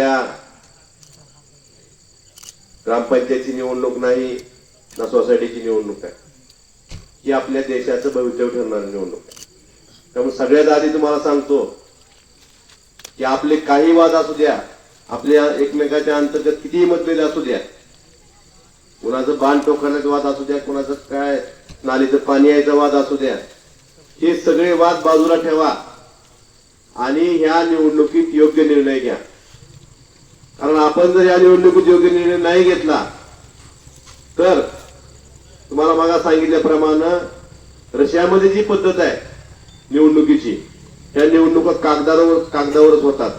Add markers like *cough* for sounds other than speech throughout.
आपल्या ग्रामपंचायतची निवडणूक नाही ना सोसायटीची निवडणूक आहे. ही आपल्या देशाचं भवितव्य ठरणारी निवडणूक आहे. त्यामुळे सगळ्यात आधी तुम्हाला सांगतो की आपले काही वाद असू द्या आपल्या एकमेकाच्या अंतर्गत कितीही मतभेद असू द्या कुणाचं बाण टोकण्याचा वाद असू द्या कुणाचं काय नालीचं पाणी यायचा वाद असू द्या हे सगळे वाद बाजूला ठेवा आणि ह्या निवडणुकीत योग्य निर्णय घ्या. कारण आपण जर या निवडणुकीत योग्य निर्णय नाही घेतला तर तुम्हाला मागा सांगितल्याप्रमाणे रशियामध्ये जी पद्धत आहे निवडणुकीची त्या निवडणुका कागदावर कागदावरच होतात.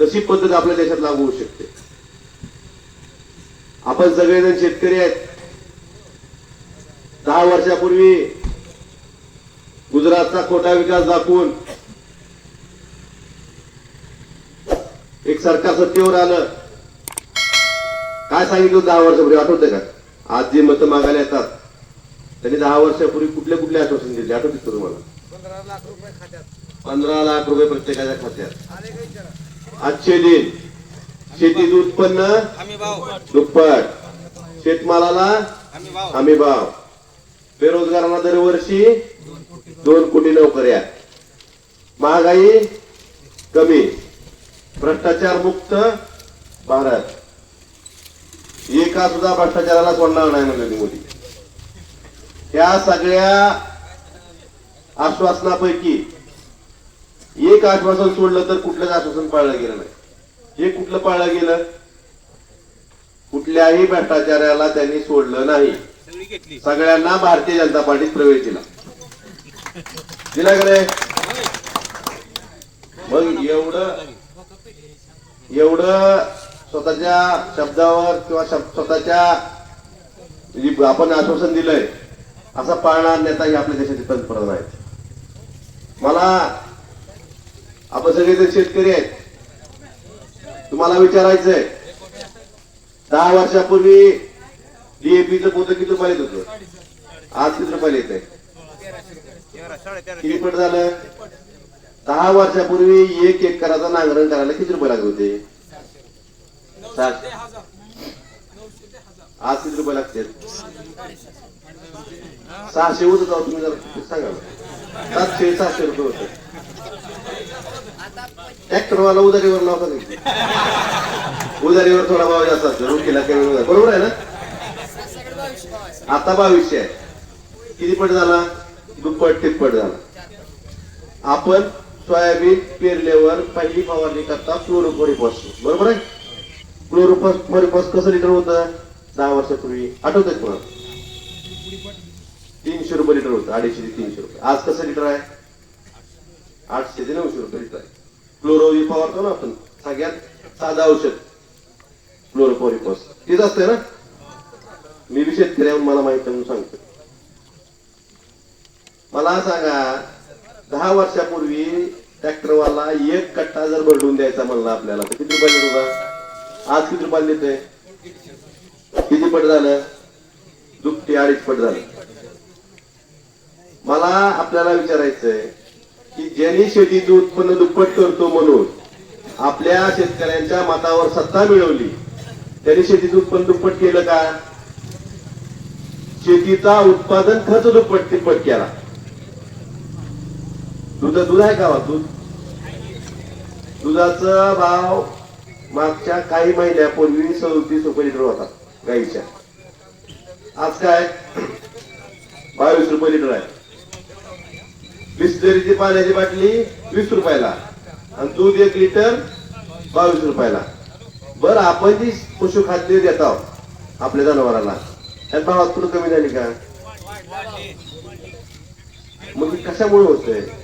तशी पद्धत आपल्या देशात लागू होऊ शकते. आपण सगळेजण शेतकरी आहेत. दहा वर्षापूर्वी गुजरातचा खोटा विकास दाखवून एक सरकार सत्तेवर आलं. काय सांगितलं दहा वर्षापूर्वी? आठवतंय का? आज जे मतं मागायला येतात त्यांनी दहा वर्षापूर्वी कुठले कुठले आश्वासन दिले? आठवते तुम्हाला? पंधरा लाख रुपये प्रत्येकाच्या खात्यात. आजचे दिन शेतीत उत्पन्न दुप्पट. शेतमालाला हमी भाव. बेरोजगारांना दरवर्षी दोन कोटी नोकऱ्या. महागाई कमी. भ्रष्टाचार मुक्त भारत. एका सुद्धा भ्रष्टाचाराला सोडणार नाही म्हणजे मोदी. या सगळ्या आश्वासनापैकी एक आश्वासन सोडलं तर कुठलंच आश्वासन पाळलं गेलं नाही. हे कुठलं पाळलं गेलं कुठल्याही भ्रष्टाचाराला त्यांनी सोडलं नाही. सगळ्यांना भारतीय जनता पार्टीत प्रवेश दिला. दिला का नाही? मग एवढं एवढं स्वतःच्या शब्दावर किंवा स्वतःच्या म्हणजे आपण आश्वासन दिलंय असा पाळणार नेता हे आपल्या देशाचे पंतप्रधान आहेत मला आपण सगळेजण शेतकरी आहेत. तुम्हाला विचारायचंय. दहा वर्षापूर्वी डीएपीचं पोतं किती रुपयाला येत होतं? आज किती रुपयाला येत आहे किती पट झालं? दहा वर्षापूर्वी एक एकराचं नांगरण करायला किती रुपये लागत होते? सात आज किती रुपये लागते सहाशे होत जाऊ तुम्ही जर सांगा सातशे सहाशे रुपये होते. ट्रॅक्टरवाला उधारीवर लावता नाही. उधारीवर थोडा भाव जास्त असतो. रोखीला कमी बरोबर आहे ना? आता बावीसशे आहे. किती पट झाला? दुप्पट तिप्पट झाला. आपण सोयाबीन पेरल्यावर पहिली फवारणी करता क्लोरोफोरिफॉस. बरोबर आहे? क्लोरोफोरिफॉस कसं लिटर होतं? दहा वर्षापूर्वी. आठवत तुम्हाला? तीनशे रुपये लिटर होतं अडीचशे ते तीनशे रुपये. आज कसं लिटर आहे? आठशे ते नऊशे रुपये लिटर आहे. क्लोरो फवारतो ना आपण सगळ्यात साधं औषध. क्लोरोफोरिफॉस तेच असतंय ना? मी बी शेतकरी मला माहीत आहे म्हणून सांगतो मला सांगा दहा वर्षापूर्वी ट्रॅक्टरवाला एक कट्टा जर भरडून द्यायचा म्हणला आपल्याला तर किती रुपये होता आज किती रुपयाला देतोय? किती पट झालं? दुपटी अडीच पट झालं. मला आपल्याला विचारायचंय की ज्यांनी शेतीचं उत्पन्न दुप्पट करतो म्हणून आपल्या शेतकऱ्यांच्या मतावर सत्ता मिळवली त्यांनी शेतीचं उत्पन्न दुप्पट केलं का? शेतीचा उत्पादन खर्च दुप्पट तिप्पट केला. दूध दूध आहे का हो, दूध? दुधाचा भाव मागच्या काही महिन्यापूर्वी सदतीस रुपये लिटर होता गाईच्या. आज काय? *clears throat* बावीस रुपये लिटर आहे. बिस्लरीची पाण्याची बाटली वीस रुपयाला आणि दूध एक लिटर बावीस रुपयाला. बर आपण जी पशुखाद्य देत आहोत आपल्या जनावरांना त्या भावात कुठं कमी झाली का? मग कशामुळे होतंय?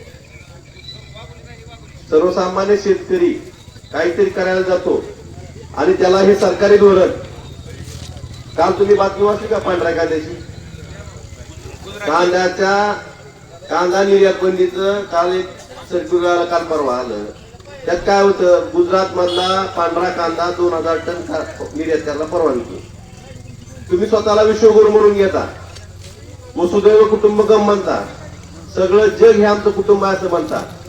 सर्वसामान्य शेतकरी काहीतरी करायला जातो आणि त्याला हे सरकारी धोरण. काल तुम्ही बातमी वाचली का पांढऱ्या कांद्याची? कांद्याच्या कांदा निर्यात बंदीचं काल एक सर्क्युलर काल परवा आलं. त्यात काय होतं? गुजरात मधला पांढरा कांदा दोन हजार टन का- निर्यात करायला परवानगी तुम्ही स्वतःला विश्वगुरु म्हणून घेता. वसुदैव कुटुंबकम म्हणता. सगळं जग हे आमचं कुटुंब आहे असं म्हणता.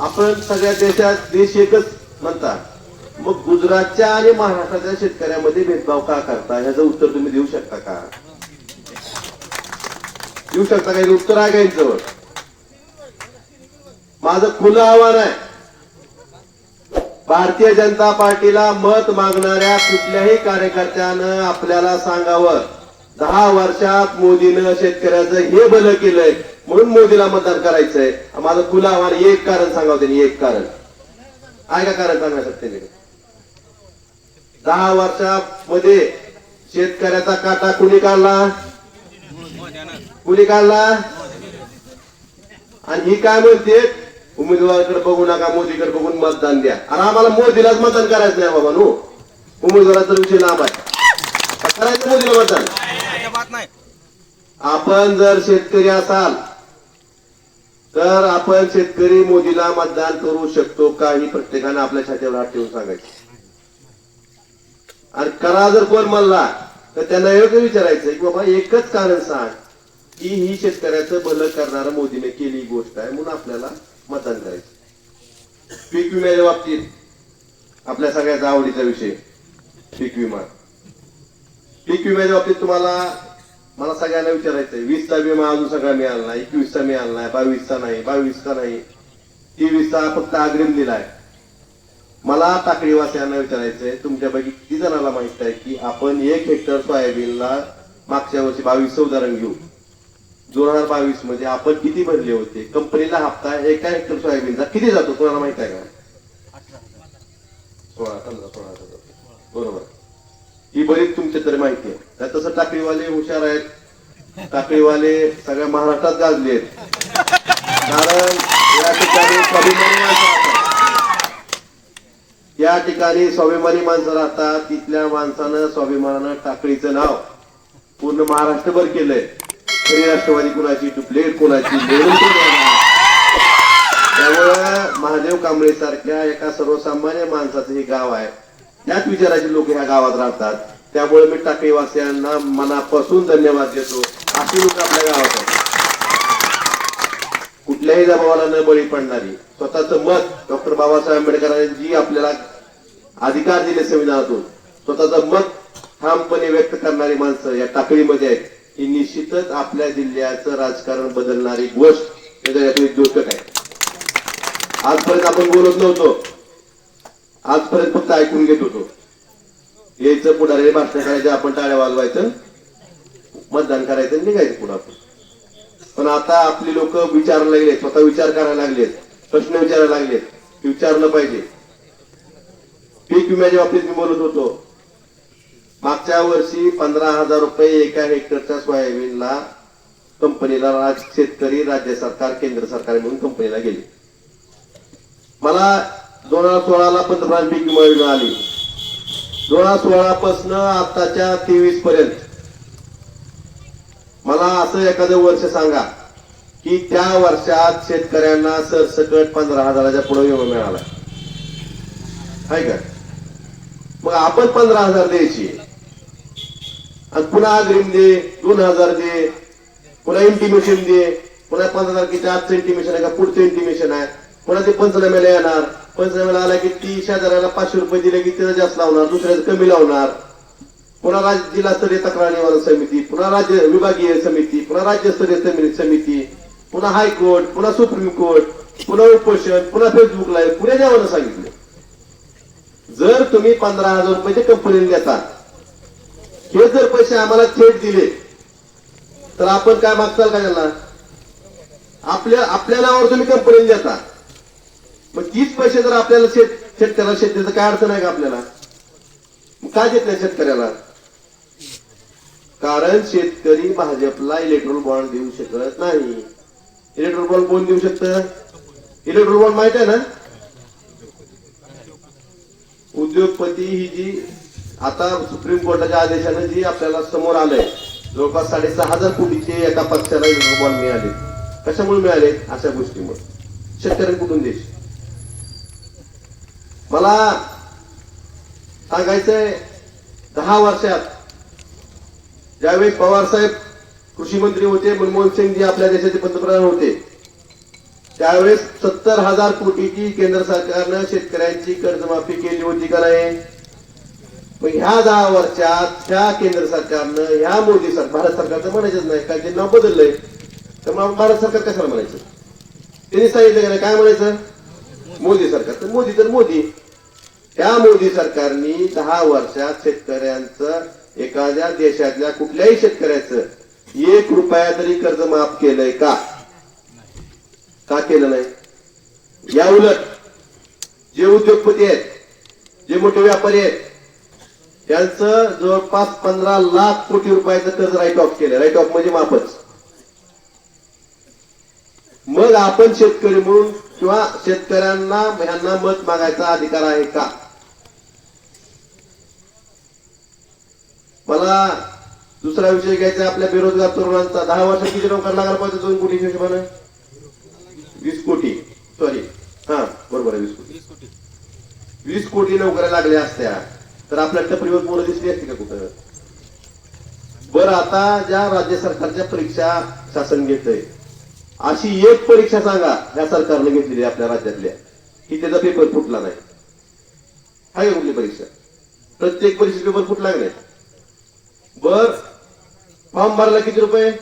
आपण सगळ्या देशात देश एकच म्हणतात. मग गुजरातच्या आणि महाराष्ट्राच्या शेतकऱ्यामध्ये भेदभाव का करता? ह्याचं उत्तर तुम्ही देऊ शकता का? देऊ शकता का? उत्तर आहे का यांच्यावर माझं खुलं आव्हान आहे. भारतीय जनता पार्टीला मत मागणाऱ्या कुठल्याही कार्यकर्त्यानं आपल्याला सांगावं. दहा वर्षात मोदीनं शेतकऱ्याचं हे भलं केलंय. म्हणून मोदीला मतदान करायचंय. माझं खुलं आव्हान एक कारण सांगावं त्यांनी एक कारण. आहे का कारण सांगायचं त्यांनी दहा वर्षामध्ये शेतकऱ्याचा काटा कुणी काढला? कुणी काढला? आणि ही काय म्हणते उमेदवाराकडे बघू नका मोदीकडे बघून मतदान द्या. अरे आम्हाला मोदीलाच मतदान करायचं नाही बाबा नो उमेदवाराचा विषय लांब आहे. करायचं मोदीला मतदान. आपण जर शेतकरी असाल तर आपण शेतकरी मोदीला मतदान करू शकतो का ही प्रत्येकाने आपल्या छात्यावर हात ठेवून सांगायचं. आणि करा जर कोण म्हणला तर त्यांना एवढं विचारायचं की बाबा एकच कारण सांग की ही शेतकऱ्याचं भलं करणारं मोदीने केली गोष्ट आहे म्हणून आपल्याला मतदान करायचं. पीक विम्याच्या बाबतीत आपल्या सगळ्याचा आवडीचा विषय पीक विमा. पीक विम्याच्या बाबतीत तुम्हाला मला सगळ्यांना विचारायचंय. वीसचा विमा अजून सगळा मिळाला नाही एकवीसचा मिळाला नाही बावीसचा नाही बावीसचा नाही तेवीसचा फक्त अग्रिम दिलाय. मला टाकळीवासियांना विचारायचंय तुमच्यापैकी किती जणांना माहीत आहे की आपण एक हेक्टर सोयाबीनला मागच्या वर्षी बावीसचं उदाहरण घेऊ. दोन हजार बावीसमध्ये आपण किती भरले होते? कंपनीला हप्ता एका हेक्टर सोयाबीनचा किती जातो? तुम्हाला माहीत आहे का? सोळा पंधरा सोळा बरोबर. ही बरीच तुमच्या तरी माहिती आहे. नाही तसं टाकळीवाले हुशार आहेत. टाकळीवाले सगळ्या महाराष्ट्रात गाजले आहेत. कारण या ठिकाणी स्वाभिमानी माणसं राहतात. या ठिकाणी स्वाभिमानी माणसं राहतात. तिथल्या माणसानं स्वाभिमानानं टाकळीचं नाव पूर्ण महाराष्ट्रभर केलंय. खरी राष्ट्रवादी कुणाची डुप्लेट कुणाची त्यामुळं महादेव कांबळे सारख्या एका सर्वसामान्य माणसाचं हे गाव आहे. त्याच विचाराचे लोक ह्या गावात राहतात. त्यामुळे मी टाकळीवासियांना मनापासून धन्यवाद देतो. अशी लोक आपल्या गावात आहेत. कुठल्याही दबावाला न बळी पडणारी स्वतःच मत डॉक्टर बाबासाहेब आंबेडकरांनी जी आपल्याला अधिकार दिले संविधानातून. स्वतःच मत ठामपणे व्यक्त करणारी माणसं या टाकळीमध्ये आहेत. ही निश्चितच आपल्या जिल्ह्याचं राजकारण बदलणारी गोष्ट. याच्यात एक द्योतक आहे. आजपर्यंत आपण बोलत नव्हतो. आजपर्यंत फक्त ऐकून घेत होतो. यायचं पुढारी भाषण करायचं आपण टाळ्या वाजवायचं. मतदान करायचं आणि निघायचं पुढे आपण. पण आता आपली लोक विचारायला लागले स्वतः विचार करायला लागलेत प्रश्न विचारायला लागलेत विचारलं पाहिजे. पीक विम्याच्या बाबतीत मी बोलत होतो. मागच्या वर्षी पंधरा हजार रुपये एका हेक्टरच्या सोयाबीनला कंपनीला राज शेतकरी राज्य सरकार केंद्र सरकार म्हणून कंपनीला गेले. मला दोन हजार सोळाला पंतप्रधान पीक विमा योजना आली. दोन हजार सोळापासून आताच्या तेवीस पर्यंत. मला असं एखादं वर्ष सांगा की त्या वर्षात शेतकऱ्यांना सरसकट पंधरा हजाराच्या पुढे विमा मिळाला. आहे का? मग आपण पंधरा हजार द्यायची. आणि पुन्हा अग्रिम दे दोन हजार दे पुन्हा इंटिमेशन दे पुन्हा पंधरा तारखेच्या आजचं इंटिमेशन आहे का? पुढचं इंटिमेशन आहे. पुन्हा ते पंचनाम्याला येणार. पंचनाम्याला आला की ती शेजाऱ्याला पाचशे रुपये दिले की त्याचं जास्त लावणार दुसऱ्याचं कमी लावणार. पुन्हा राज्य जिल्हास्तरीय तक्रार निवारण समिती पुन्हा राज्य विभागीय समिती पुन्हा राज्यस्तरीय समिती समिती पुन्हा हायकोर्ट पुन्हा सुप्रीम कोर्ट पुन्हा उपोषण पुन्हा फेसबुक लाईव्ह पुढे द्यावं सांगितलं. जर तुम्ही पंधरा हजार रुपये कंपनीने देता हे जर पैसे आम्हाला थेट दिले तर आपण काय मागताल का त्यांना? आपल्या आपल्या नावावर तुम्ही कंपनीने देता. मग तीच पैसे जर आपल्याला शेत शेतकऱ्याला शेतीचं काय अडचण आहे का आपल्याला? काय देत नाही शेतकऱ्याला? कारण शेतकरी भाजपला इलेक्ट्रॉल बॉन्ड देऊ शकत नाही. इलेक्ट्रॉल बॉन्ड कोण देऊ शकतं? इलेक्ट्रॉल बॉन्ड माहीत आहे ना? उद्योगपती ही जी आता सुप्रीम कोर्टाच्या आदेशाने जी आपल्याला समोर आलंय जवळपास साडेसहा हजार कोटीचे एका पक्षाला इलेक्ट्रॉल बॉन्ड मिळाले. कशामुळे मिळाले? अशा गोष्टीमुळे. शेतकऱ्यांकडून देश. मला सांगायचंय दहा वर्षात ज्यावेळेस पवार साहेब कृषी मंत्री होते मनमोहन सिंग जी आपल्या देशाचे पंतप्रधान होते त्यावेळेस सत्तर हजार कोटीची केंद्र सरकारनं शेतकऱ्यांची कर्जमाफी केली होती का नाही? मग ह्या दहा वर्षात ह्या केंद्र सरकारनं ह्या मोदी सरकार भारत सरकारचं म्हणायचंच नाही कारण त्यांना नाव बदललंय. तर मग भारत सरकार कशाला म्हणायचं? त्यांनी सांगितलं नाही? काय म्हणायचं? मोदी सरकार तर मोदी तर मोदी. त्या मोदी सरकारने दहा वर्षात शेतकऱ्यांचं एखाद्या देशातल्या कुठल्याही शेतकऱ्याचं एक रुपया तरी कर्ज माफ केलंय का? का केलं नाही? या उलट जे उद्योगपती आहेत जे मोठे व्यापारी आहेत त्यांचं जवळपास पंधरा लाख कोटी रुपयाचं कर्ज राईट ऑफ केलं राईट ऑफ म्हणजे माफच. मग आपण शेतकरी म्हणून किंवा शेतकऱ्यांना ह्यांना मत मागायचा अधिकार आहे का? मला दुसरा विषय घ्यायचा आहे आपल्या बेरोजगार तरुणांचा. दहा वर्षात किती नोकर लागायला पाहिजे दोन कोटी हिशोबानं? वीस कोटी. सॉरी हा बरोबर आहे वीस कोटी. वीस कोटी नोकऱ्या लागल्या असत्या. तर आपल्या टपरीवर पोरं दिसली असती का कुठं? बरं आता ज्या राज्य सरकारच्या परीक्षा शासन घेतय अशी एक परीक्षा सांगा या सरकारने घेतलेली आपल्या राज्यातल्या की त्याचा पेपर फुटला नाही. आहे कुठली परीक्षा? प्रत्येक परीक्षेत पेपर फुटला की नाही? बर. फॉर्म भरला किती रुपये?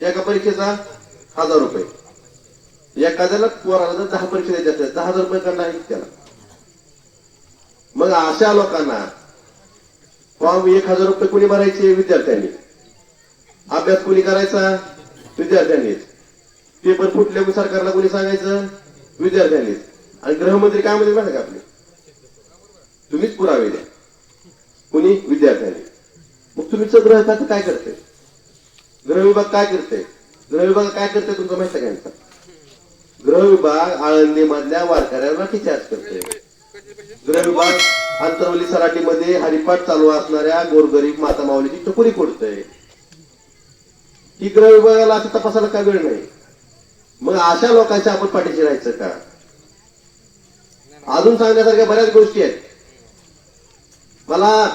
एका परीक्षेचा हजार रुपये. एखाद्याला पोराला जर दहा परीक्षा द्यायच्या असतात दहा हजार रुपये करणार त्याला. मग अशा लोकांना फॉर्म एक हजार रुपये कोणी भरायचे? विद्यार्थ्यांनी. अभ्यास कोणी करायचा? विद्यार्थ्यांनीच. पेपर फुटले की सरकारला कोणी सांगायचं? विद्यार्थ्यांनीच आणि गृहमंत्री काय म्हणते माहिती का आपले? तुम्हीच पुरावे द्या. कोणी? विद्यार्थ्यांनी. मग तुमचं गृह काय करते गृह विभाग काय करते गृह विभाग काय करते तुमचं माहिती का यांचा? गृह विभाग आळंदी मधल्या वारकऱ्यांना चार्ज करते गृह विभाग आंतरवली सराटीमध्ये हरिपाठ चालू असणाऱ्या गोरगरीब माता माऊलीची टपोरी फोडतंय. ही गृह विभागाला असं तपासायला काय वेळ नाही? मग अशा लोकांच्या आपण पाठीशी राहायचं का? अजून सांगण्यासारख्या बऱ्याच गोष्टी आहेत. मला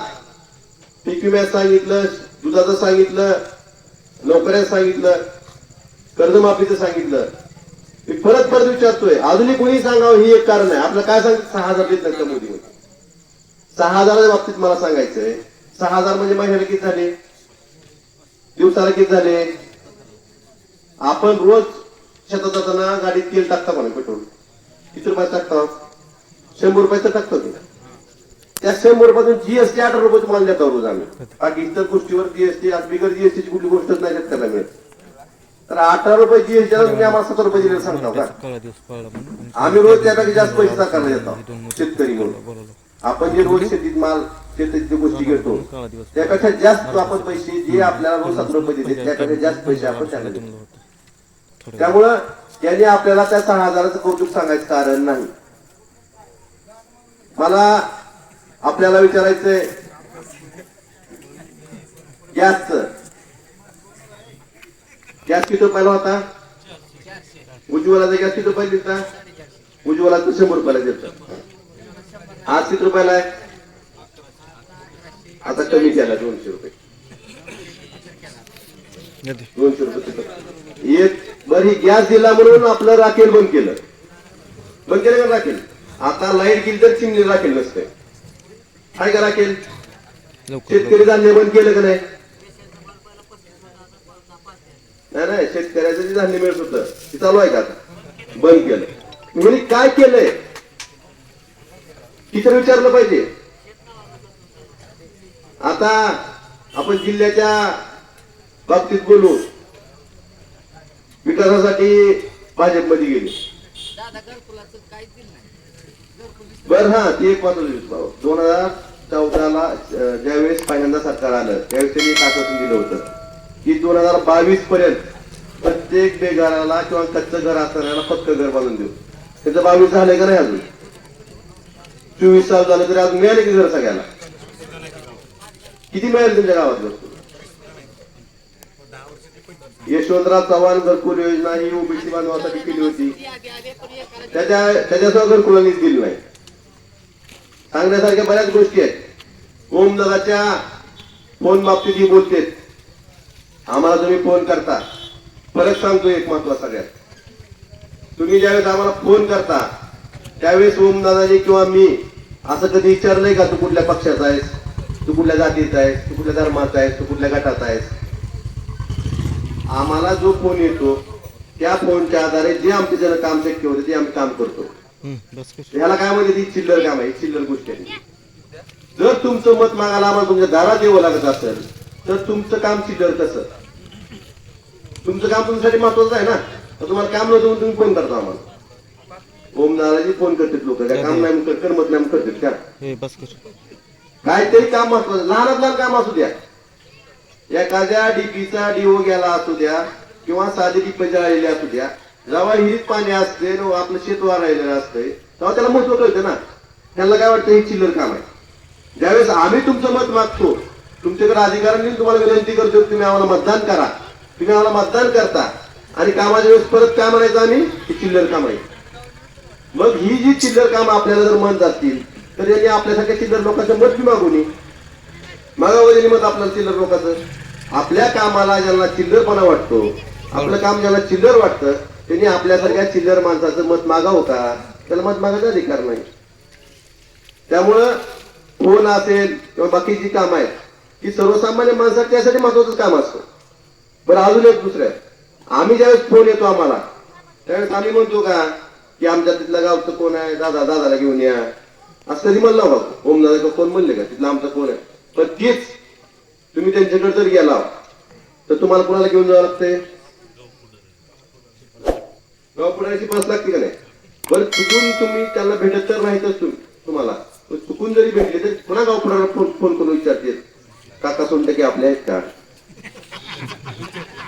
पीक विम्यात सांगितलं दुधाचं सांगितलं नोकऱ्यात सांगितलं कर्जमाफीचं सांगितलं. मी परत परत विचारतोय अजूनही कोणी सांगावं ही एक कारण आहे? आपलं काय सांगितलं सहा हजार देत नाही मोदी सहा हजाराच्या बाबतीत मला सांगायचंय. सहा हजार म्हणजे महिन्याला किती झाले? दिवसाला किती झाले? आपण रोज शेतात जाताना गाडीत तेल टाकता म्हणा पेट्रोल. किती रुपये टाकता? शंभर रुपये तर टाकतो ते. त्या शंभर रुपयातून जीएसटी अठरा रुपये तुम्हाला देतो रोज आम्ही. बाकी इतर गोष्टीवर जीएसटी आज बिगर जीएसटीची कुठली गोष्टच नाही त्याला मिळत तर अठरा रुपये जीएसटी तुम्ही आम्हाला सतरा रुपये दिले सांगता का? आम्ही रोज त्यापेक्षा जास्त पैसे टाकायला देतो शेतकरी म्हणून. आपण जे रोज शेतीत माल शेतीत गोष्टी घेतो त्यापेक्षा जास्त आपण पैसे जे आपल्याला रोज सतरा रुपये देते त्यापेक्षा जास्त पैसे आपण त्यांना देतो. त्यामुळं त्यांनी आपल्याला त्या सहा हजाराचं कौतुक सांगायचं कारण नाही. मला आपल्याला विचारायचंय गॅसच गॅस किती रुपयाला होता? उज्ज्वलाचा गॅस किती रुपयाला देता? उज्ज्वलाचं शंभर रुपयाला देतं. आज किती रुपयाला आहे? आता कमी केला दोनशे रुपये. दोनशे रुपये. एक बर ही गॅस दिला म्हणून आपलं राखेल बंद केलं. बंद केलं का राखेल? आता लाइट गेली तर चिमणी राखेल नसते. काय का राखेल? शेतकरी धान्य बंद केलं का नाही? नाही नाही शेतकऱ्याचं जे धान्य मिळत होतं ते चालू आहे का आता? बंद केलं. म्हणजे काय केलंय? टीचर विचारलं पाहिजे? आता आपण जिल्ह्याच्या बाबतीत बोलू. विकासासाठी भाजपमध्ये गेले. बर हा ते एक महत्वाचं दोन हजार चौदाला ज्यावेळेस पहिल्यांदा सरकार आलं त्यावेळेस त्यांनी एक आश्वासन दिलं होतं. की दोन हजार बावीस पर्यंत प्रत्येक बेघराला किंवा कच्चं घर असणाऱ्याला पक्क घर बांधून देऊ. त्याचं बावीस झालंय का नाही अजून? चोवीस साल झालं तरी अजून मिळाले की घर सगळ्याला? किती मिळाले तुमच्या गावात यशवंतराव चव्हाण घरकुल योजना ही ओबीसी बांधवासाठी केली होती त्याच्या त्याच्यासह घरकुलांनीच दिली नाही. सांगण्यासारख्या बऱ्याच गोष्टी आहेत. ओम दादाच्या फोन बाबतीत ही बोलते आम्हाला तुम्ही फोन करता. परत सांगतो एक महत्त्व सगळ्यात. तुम्ही ज्यावेळेस आम्हाला फोन करता त्यावेळेस ओम दादाजी किंवा मी असं कधी विचारलंय का तू कुठल्या पक्षाचा आहेस? तू कुठल्या जातीचा आहेस? तू कुठल्या धर्माचा आहेस? तू कुठल्या गटाचा आहेस? आम्हाला जो फोन येतो त्या फोनच्या आधारे जे आमचे जण काम शक्य होते ते आम्ही काम करतो. ह्याला काय म्हणजे ती चिल्लर काम आहे चिल्लर गोष्ट आहे. जर तुमचं मत मागायला आम्हाला तुमच्या दारात यावं लागत असेल तर तुमचं काम चिल्लर कसं तुमचं काम तुमच्यासाठी महत्वाचं आहे ना? तर तुम्हाला काम नव्हतं तुम्ही फोन करता आम्हाला. ओम नाराजी फोन करतात लोक काय काम नाही करमत नाही करतात का? हे बस कर काहीतरी काम महत्वाचं लहानात लहान काम असू द्या. एखाद्या डीपीचा डीओ गेला असू द्या किंवा साधी डीपी जळालेली असू द्या जेव्हा हिरीत पाणी असते आपलं शेत राहिलेलं असतंय तेव्हा त्याला महत्त्व कळतं ना. त्यांना काय वाटतं हे चिल्लर काम आहे. ज्यावेळेस आम्ही तुमचं मत मागतो तुमच्याकडे अधिकाऱ्यांनी तुम्हाला विनंती करतो तुम्ही आम्हाला मतदान करा. तुम्ही आम्हाला मतदान करता आणि कामाच्या वेळेस परत काय म्हणायचं आम्ही? हे चिल्लर काम आहे. मग ही जी चिल्लर काम आपल्याला जर म्हणत असतील तर यांनी आपल्यासारख्या चिल्लर लोकांचं मत बी मागू नये. मागावं त्यांनी मत आपल्याला चिल्लर लोकांचं आपल्या कामाला ज्यांना चिल्लरपणा वाटतो आपलं काम ज्यांना चिल्लर वाटतं त्यांनी आपल्यासारख्या चिल्लर माणसाचं मत मागावं का? त्याला मत मागायचा अधिकार नाही. त्यामुळं फोन असेल किंवा बाकीची कामं आहेत की सर्वसामान्य माणसासाठी त्यासाठी महत्वाचं काम असतं. बरं अजून एक दुसरं. आम्ही ज्यावेळेस फोन येतो आम्हाला त्यावेळेस आम्ही म्हणतो का की आमच्या तिथल्या गावचं कोण आहे? दादा दादाला घेऊन या. असं कधी म्हणलं बाबा? ओम दादा कोण म्हणले का? तिथला आमचा कोण आहे? पण तीच तुम्ही त्यांच्याकडे जर गेला तर तुम्हाला कुणाला घेऊन जावं लागतंय? गाव पास लागते का नाही? बरं चुकून तुम्ही त्याला भेटत तर नाहीतच तुम्ही तुम्हाला. चुकून जरी भेटले तर पुन्हा गाव फोन फोन करून विचारते काका सोनटके आपले आहेत का?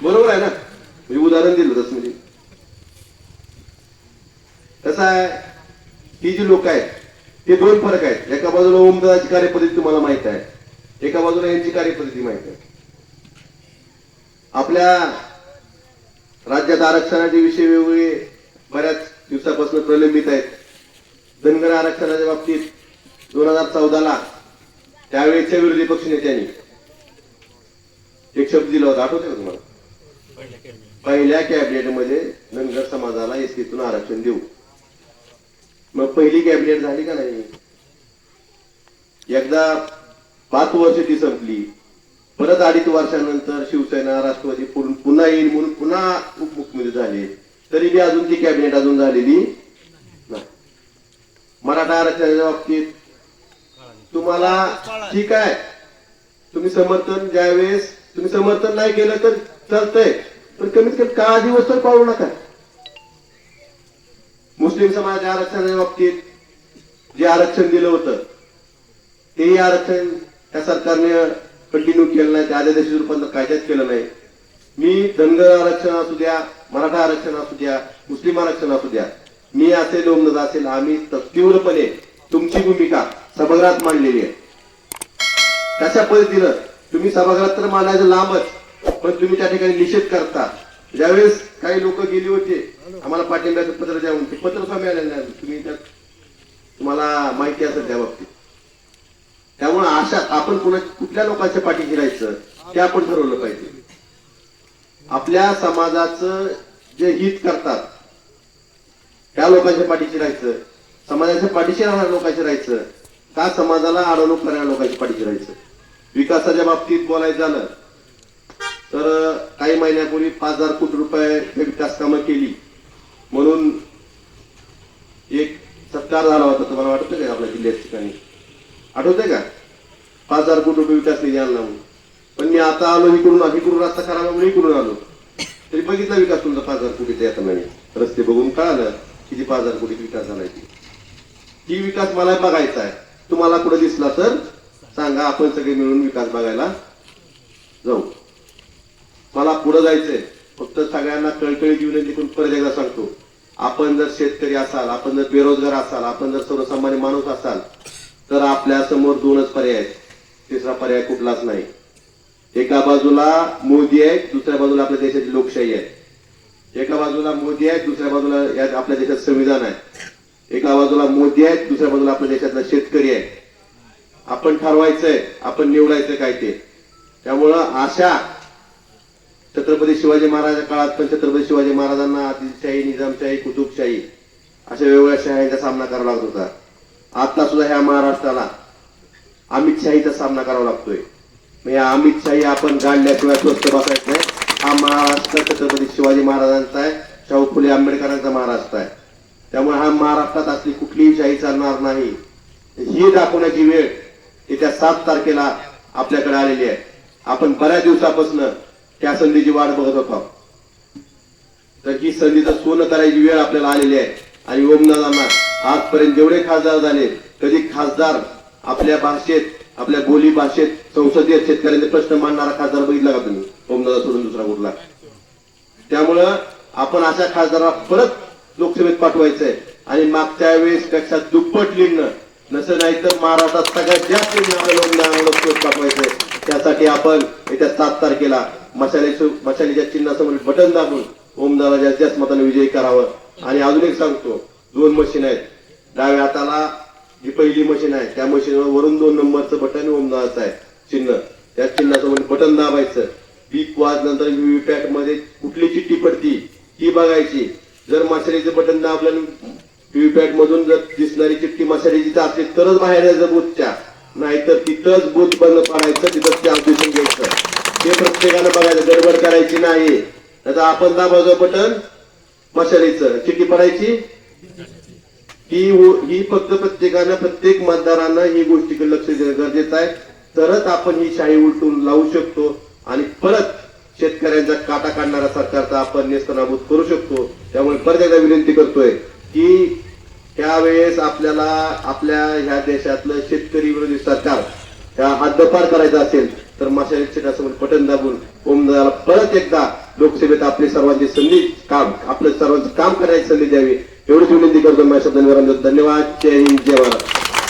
बरोबर आहे ना? मी उदाहरण दिलं तसं म्हणजे. कसं आहे? ही जी लोक आहेत ते दोन फरक आहेत. एका बाजूला ओमदाची कार्यपद्धती तुम्हाला माहीत आहे. एका बाजूला यांची कार्यपद्धती माहिती आहे. आपल्या राज्यात आरक्षणाचे विषय वेगवेगळे बऱ्याच दिवसापासून प्रलंबित आहेत. धनगर आरक्षणाच्या बाबतीत दोन हजार चौदाला त्यावेळेच्या विरोधी पक्षनेत्यांनी एक शब्द दिला होता. आठवते का तुम्हाला? पहिल्या कॅबिनेटमध्ये धनगर समाजाला एसटीतून आरक्षण देऊ. मग पहिली कॅबिनेट झाली का नाही? एकदा पाच वर्ष ती संपली. परत अडीच वर्षानंतर शिवसेना राष्ट्रवादी पुन्हा येईल म्हणून पुन्हा उपमुख्यमंत्री झाले. तरी बी अजून ती कॅबिनेट अजून झालेली नाही. मराठा आरक्षणाच्या बाबतीत तुम्हाला ठीक आहे. तुम्ही समर्थन ज्यावेळेस तुम्ही समर्थन नाही केलं तर चालतंय. पण कमीत कमी काळा दिवस तर पाळू नका. मुस्लिम समाजाच्या आरक्षणाच्या बाबतीत जे आरक्षण दिलं होतं तेही आरक्षण त्या सरकारने कंटिन्यू केलं नाही त्या आदेशाचे रूपांतर कायद्यात केलं नाही. मी धनगर आरक्षण असू द्या मराठा आरक्षण असू द्या मुस्लिम आरक्षण असू द्या मी असेल ओमनद असेल आम्ही तत्तीव्रपणे तीव्रपणे तुमची भूमिका सभागृहात मांडलेली आहे. तशा पद्धतीनं तुम्ही सभागृहात तर मांडायचं लांबच पण तुम्ही त्या ठिकाणी निषेध करता. ज्यावेळेस काही लोक गेली होते आम्हाला पाठिंब्याचं पत्र द्या म्हणते ते पत्र स्वामी आलेलं नाही. तुम्ही त्यात तुम्हाला माहिती असेल त्या बाबतीत. त्यामुळे अशा आपण कुणा कुठल्या लोकांच्या पाठीशी राहायचं ते आपण ठरवलं पाहिजे. आपल्या समाजाचं जे हित करतात त्या लोकांच्या पाठीशी राहायचं समाजाच्या पाठीशी राहणाऱ्या लोकांशी राहायचं. का समाजाला अडवणूक करणाऱ्या लोकांच्या पाठीशी राहायचं विकासाच्या बाबतीत बोलायचं झालं तर काही महिन्यापूर्वी पाच हजार कोटी रुपये विकास कामं केली. म्हणून एक सत्कार झाला होता तुम्हाला वाटतं का आपल्या जिल्ह्याच्या ठिकाणी? आठवतंय का? पाच हजार कोटी रुपये विकास निधी आणला म्हणून. पण मी आता आलो इकडून इकडून रस्ता खराब म्हणून इकडून आलो. तरी बघितला विकास तुमचा पाच हजार कोटीचा येताना मी रस्ते बघून कळालं किती पाच हजार कोटी विकास झालाय ती. विकास मला बघायचा आहे. तुम्हाला कुठं दिसला तर सांगा आपण सगळे मिळून विकास बघायला जाऊ. मला पुढे जायचंय. फक्त सगळ्यांना कळकळी विनंती करून परत एकदा सांगतो. आपण जर शेतकरी असाल आपण जर बेरोजगार असाल आपण जर सर्वसामान्य माणूस असाल तर आपल्यासमोर दोनच पर्याय आहेत. तिसरा पर्याय कुठलाच नाही. एका बाजूला मोदी आहेत दुसऱ्या बाजूला आपल्या देशाची लोकशाही आहे. एका बाजूला मोदी आहेत दुसऱ्या बाजूला या आपल्या देशात संविधान आहे. एका बाजूला मोदी आहेत दुसऱ्या बाजूला आपल्या देशातला शेतकरी आहे. आपण ठरवायचंय आपण निवडायचं काय ते. त्यामुळं अशा छत्रपती शिवाजी महाराजांच्या काळात पण छत्रपती शिवाजी महाराजांना आदिलशाही निजामशाही कुतुबशाही अशा वेगवेगळ्या शहांचा सामना करावा लागत होता. आता सुद्धा ह्या महाराष्ट्राला अमित शाहीचा सामना करावा लागतोय. म्हणजे या अमित शाही आपण गाडल्याशिवाय स्वस्त बसायचं नाही हा महाराष्ट्र छत्रपती शिवाजी महाराजांचा आहे. शाहू फुले आंबेडकरांचा महाराष्ट्र आहे. त्यामुळे हा महाराष्ट्रात असली कुठलीही शाही चालणार नाही. ही दाखवण्याची वेळ येत्या सात तारखेला आपल्याकडे आलेली आहे. आपण बऱ्याच दिवसापासून त्या संधीची वाट बघत होतो. तर ही संधीचं सोनं करायची वेळ आपल्याला आलेली आहे. आणि ओमनाथांना आजपर्यंत जेवढे खासदार झाले कधी खासदार आपल्या भाषेत आपल्या बोली भाषेत संसदीय शेतकऱ्यांचे प्रश्न मांडणारा खासदार बघितला का तुम्ही? ओमदादा सोडून दुसरा कुठला? त्यामुळं आपण अशा खासदाराला परत लोकसभेत पाठवायचंय. आणि मागच्या वेळेस पेक्षा दुप्पट लिहिणं नसं नाही तर महाराष्ट्रात सगळ्यात जास्त लिहिणाऱ्या लोकसभेत पाठवायचंय. त्यासाठी आपण येत्या सात तारखेला मशाले मशालीच्या चिन्हासमोर बटन दाबून ओमदादा जास्त मताने विजयी करावं. आणि अजून एक सांगतो दोन मशीन आहेत. डाव्या हाताला जी पहिली मशीन आहे त्या मशीनवर वरून दोन नंबरचं बटन ओमदादाचं आहे चिन्ह. त्या चिन्हासमोर म्हणजे बटन दाबायचं. पीक वाज नंतर व्हीव्हीपॅटमध्ये कुठली चिठ्ठी पडती ती बघायची. जर मशालीचं बटन दाबलं व्हीव्हीपॅट मधून जर दिसणारी चिठ्ठी मशालीची असली तरच बाहेर यायचं बूथच्या नाहीतर तिथंच बूथ बंद पडायचं तिथंच ते ऑपरेशन घ्यायचं. ते प्रत्येकानं बघायचं गडबड करायची नाही. आता आपण दाबायचं बटन मशालीचं चिठ्ठी पडायची? ही हो, ही फक्त प्रत्येकानं प्रत्येक मतदारानं ही गोष्टीकडे लक्ष देणं गरजेचं आहे. तरच आपण ही शाही उलटून लावू शकतो आणि परत शेतकऱ्यांचा काटा काढणाऱ्या सरकारचा आपण नेस्तनाबूत करू शकतो. त्यामुळे परत एकदा विनंती करतोय की त्यावेळेस आपल्याला आपल्या ह्या देशातलं शेतकरी विरोधी सरकार ह्या हद्दपार करायचं असेल तर माशाली क्षेत्रासमोर पटन दाबून ओमदादाला परत एकदा लोकसभेत आपली सर्वांची संधी काम आपलं सर्वांचं काम करायची संधी द्यावी. एवढीच विनंती करतो माझ्या शब्दांवर धन्यवाद. जय हिंद जय महाराष्ट्र